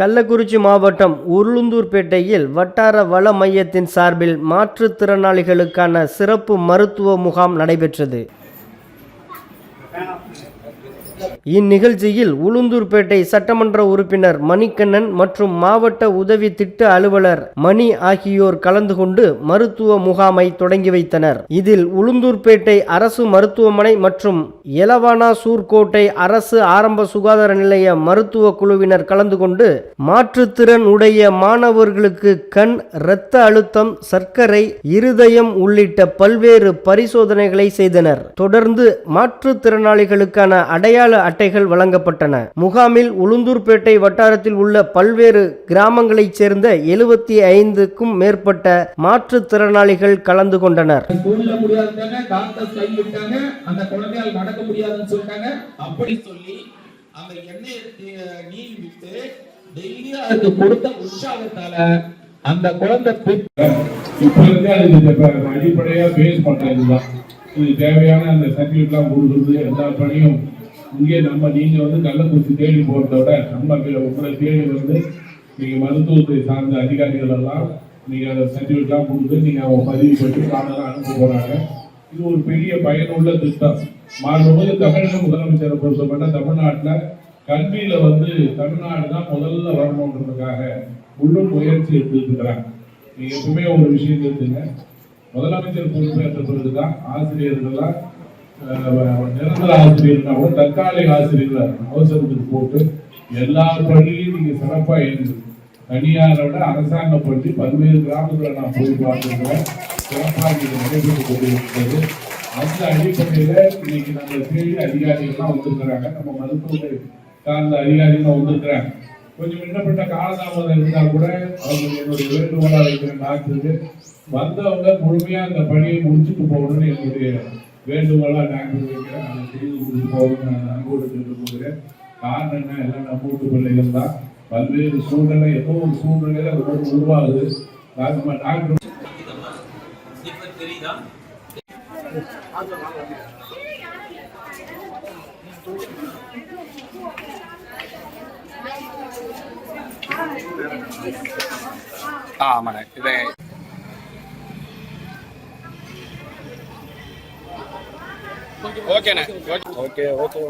கள்ளக்குறிச்சி மாவட்டம் உருளுந்தூர்பேட்டையில் வட்டார வள மையத்தின் சார்பில் மாற்றுத்திறனாளிகளுக்கான சிறப்பு மருத்துவ முகாம் நடைபெற்றது. இந்நிகழ்ச்சியில் உளுந்தூர்பேட்டை சட்டமன்ற உறுப்பினர் மணிக்கண்ணன் மற்றும் மாவட்ட உதவி திட்ட அலுவலர் மணி ஆகியோர் கலந்து கொண்டு மருத்துவ முகாமை தொடங்கி வைத்தனர். இதில் உளுந்தூர்பேட்டை அரசு மருத்துவமனை மற்றும் எலவானா சூர்கோட்டை அரசு ஆரம்ப சுகாதார நிலைய மருத்துவ குழுவினர் கலந்து கொண்டு மாற்றுத்திறன் உடைய மாணவர்களுக்கு கண் இரத்த அழுத்தம் சர்க்கரை இருதயம் உள்ளிட்ட பல்வேறு பரிசோதனைகளை செய்தனர். தொடர்ந்து மாற்றுத்திறனாளிகளுக்கான அடையாள அட்டைகள் வழங்கப்பட்டன. முகாமில் உளுந்தூர்பேட்டை வட்டாரத்தில் உள்ள பல்வேறு கிராமங்களைச் சேர்ந்த எழுபத்தி ஐந்துக்கும் மேற்பட்ட மாற்றுத்திறனாளிகள் கலந்து கொண்டனர். அந்த குழந்தை இப்ப இருந்து அது அடிப்படையா பேஸ் பண்றது தான் இது தேவையான அந்த சர்டிபிகேட்லாம் கொடுக்குறது எல்லா பணியும் இங்கே நம்ம நீங்க வந்து கள்ளக்குறிச்சி தேடி போறத விட நம்ம உங்களை தேடி வந்து நீங்க மருத்துவத்தை சார்ந்த அதிகாரிகள் எல்லாம் நீங்க அதை சர்டிபிகேட்லாம் கொடுத்து நீங்க அவங்க பதிவு பெற்று காரணம் அனுப்ப போறாங்க. இது ஒரு பெரிய பயனுள்ள திட்டம். மாறும்போது தமிழக முதலமைச்சரை பொறுத்தப்பட்ட தமிழ்நாட்டில் கல்வியில வந்து தமிழ்நாடு தான் முதல்ல வரணுன்றதுக்காக உள்ளூர் முயற்சி எடுத்துருக்குறாங்க இருக்கிறாங்க நீங்க எப்பவுமே ஒரு விஷயம் எடுத்துங்க முதலமைச்சர் பொறுப்பேற்ற பிறகுதான் ஆசிரியர்கள்லாம் நிரந்தர ஆசிரியர்னா கூட தற்காலிக ஆசிரியர்கள் அவசரத்துக்கு போட்டு எல்லா பள்ளியும் நீங்க சிறப்பா இருந்து தனியாரோட அரசாங்க பள்ளி பல்வேறு கிராமங்களை நான் போய் பார்த்துருக்கிறேன். சிறப்பாக இது நடைபெற்று கொண்டிருக்கிறது. அந்த அடிப்படையில் இன்னைக்கு நம்ம தேடி அதிகாரிகள்லாம் வந்திருக்கிறாங்க. நம்ம மருத்துவத்தை சார்ந்த அதிகாரிகள் வந்திருக்கிறாங்க. கொஞ்சம் விண்ணப்பட்ட காலதாமதம் இருந்தால் கூட அவங்க என்னுடைய வேண்டுகோளாக இருக்கிற டாக்டருக்கு வந்தவங்க முழுமையாக அந்த பணியை முடிச்சுட்டு போகணும்னு என்னுடைய வேண்டுகோளாக நாங்கள் வைக்கிறேன் அதை செய்து கொடுத்து போகணும்னு நான் அன்போடு சென்று போகிறேன் காரணம் என்ன? எல்லாம் நம்ம வீட்டு பிள்ளைகள் தான். பல்வேறு சூழ்நிலை எப்போ ஒரு சூழ்நிலையில அது ஒரு உருவாகுது. டாக்டர் டாக்டர் ஆமாண்ணே. இதை ஓகேண்ணே. ஓகே. ஓகே